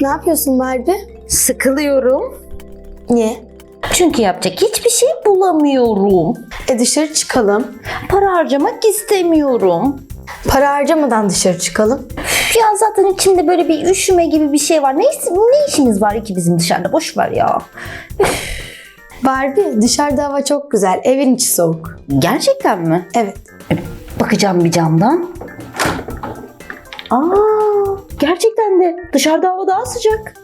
Ne yapıyorsun Barbie? Sıkılıyorum. Niye? Çünkü yapacak hiçbir şey bulamıyorum. E dışarı çıkalım. Para harcamak istemiyorum. Para harcamadan dışarı çıkalım. Ya zaten içimde böyle bir üşüme gibi bir şey var. Ne, ne işimiz var ki bizim dışarıda? Boş ver ya. Barbie dışarıda hava çok güzel. Evin içi soğuk. Gerçekten mi? Evet. Bakacağım bir camdan. Aa, gerçekten de dışarıda hava daha sıcak.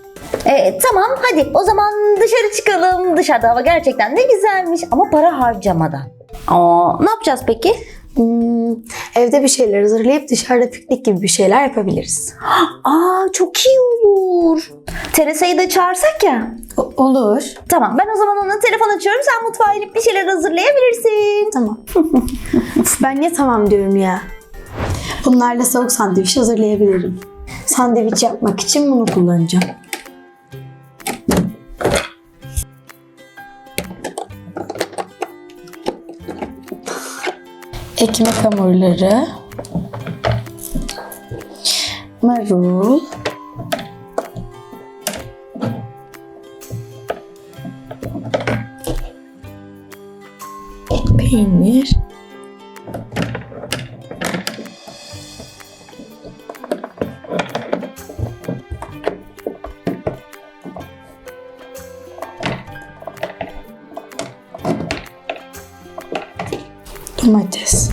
Ee, tamam hadi o zaman dışarı çıkalım. Dışarıda hava gerçekten de güzelmiş ama para harcamadan. Aa, ne yapacağız peki? Hmm, evde bir şeyler hazırlayıp dışarıda piknik gibi bir şeyler yapabiliriz. Aa çok iyi olur. Teresa'yı da çağırsak ya. O- olur. Tamam ben o zaman ona telefon açıyorum. Sen mutfağa inip bir şeyler hazırlayabilirsin. Tamam. Ben niye tamam diyorum ya? Bunlarla soğuk sandviç hazırlayabilirim. Sandviç yapmak için bunu kullanacağım. Ekmek hamurları. Marul. Peynir. Domates.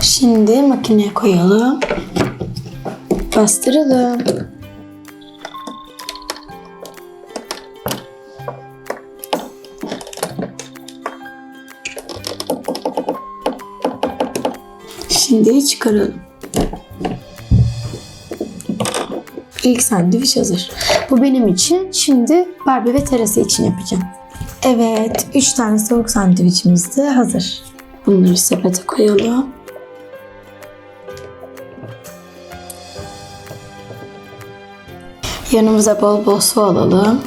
Şimdi makineye koyalım. Bastıralım. Şimdi çıkaralım. İlk sandviç hazır. Bu benim için. Şimdi Barbie ve terası için yapacağım. Evet, 3 tane soğuk sandviçimiz de hazır. Bunları sepete koyalım. Yanımıza bol bol su alalım.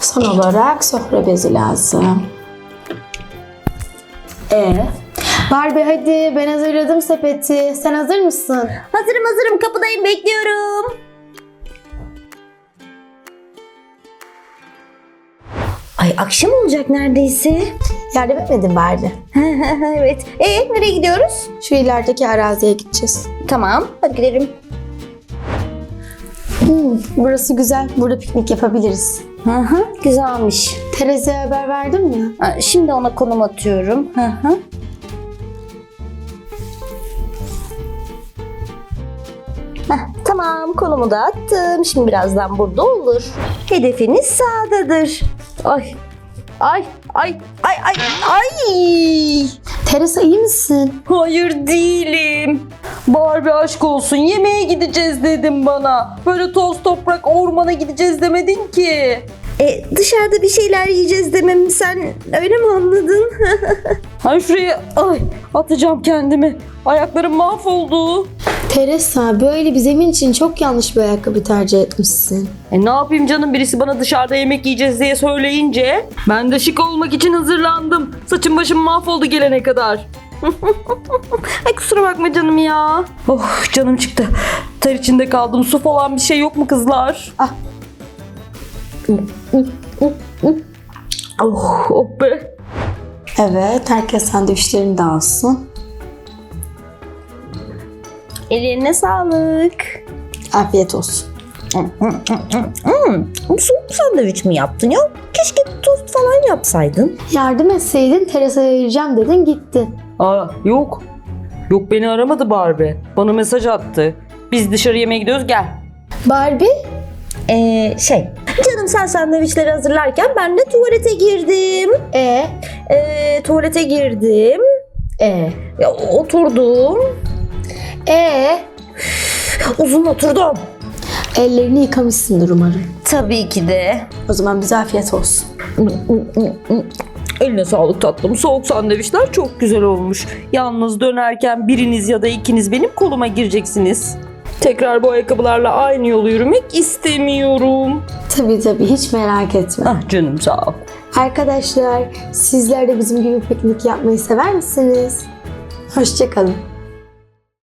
Son olarak sofra bezi lazım. E Barbie hadi ben hazırladım sepeti. Sen hazır mısın? Hazırım hazırım kapıdayım bekliyorum. Ay akşam olacak neredeyse. Yardım etmedin Barbie. evet. E nereye gidiyoruz? Şu ilerideki araziye gideceğiz. Tamam hadi gidelim. Hmm, burası güzel. Burada piknik yapabiliriz. Hı hı güzelmiş. Tereze'ye haber verdim mi? Şimdi ona konum atıyorum. Hı hı. Tamam konumu da attım. Şimdi birazdan burada olur. Hedefiniz sağdadır. Ay. Ay, ay, ay, ay, ay. Teresa iyi misin? Hayır değilim. Barbie aşk olsun yemeğe gideceğiz dedim bana. Böyle toz toprak ormana gideceğiz demedin ki. E, dışarıda bir şeyler yiyeceğiz dememi sen öyle mi anladın? Ay şuraya ay atacağım kendimi. Ayaklarım mahvoldu. Teresa böyle bir zemin için çok yanlış bir ayakkabı tercih etmişsin. E ne yapayım canım birisi bana dışarıda yemek yiyeceğiz diye söyleyince. Ben de şık olmak için hazırlandım. Saçım başım mahvoldu gelene kadar. Ay kusura bakma canım ya. Oh canım çıktı. Ter içinde kaldım. Su falan bir şey yok mu kızlar? Ah. Oh, oh be. Evet herkes sandviçlerini de alsın. Ellerine sağlık. Afiyet olsun. Hmm, soğuk sandviç mi yaptın ya? Keşke tost falan yapsaydın. Yardım etseydin Teresa'ya vereceğim dedin gittin. Aa yok. Yok beni aramadı Barbie. Bana mesaj attı. Biz dışarı yemeğe gidiyoruz gel. Barbie? Ee, şey, canım sen sandviçleri hazırlarken ben de tuvalete girdim. E Ee, tuvalete girdim. E Ya, oturdum. E Uzun oturdum. Ellerini yıkamışsındır umarım. Tabii ki de. O zaman bize afiyet olsun. Eline sağlık tatlım. Soğuk sandviçler çok güzel olmuş. Yalnız dönerken biriniz ya da ikiniz benim koluma gireceksiniz. Tekrar bu ayakkabılarla aynı yolu yürümek istemiyorum. Tabii tabii hiç merak etme. Ah canım sağ ol. Arkadaşlar sizler de bizim gibi piknik yapmayı sever misiniz? Hoşçakalın.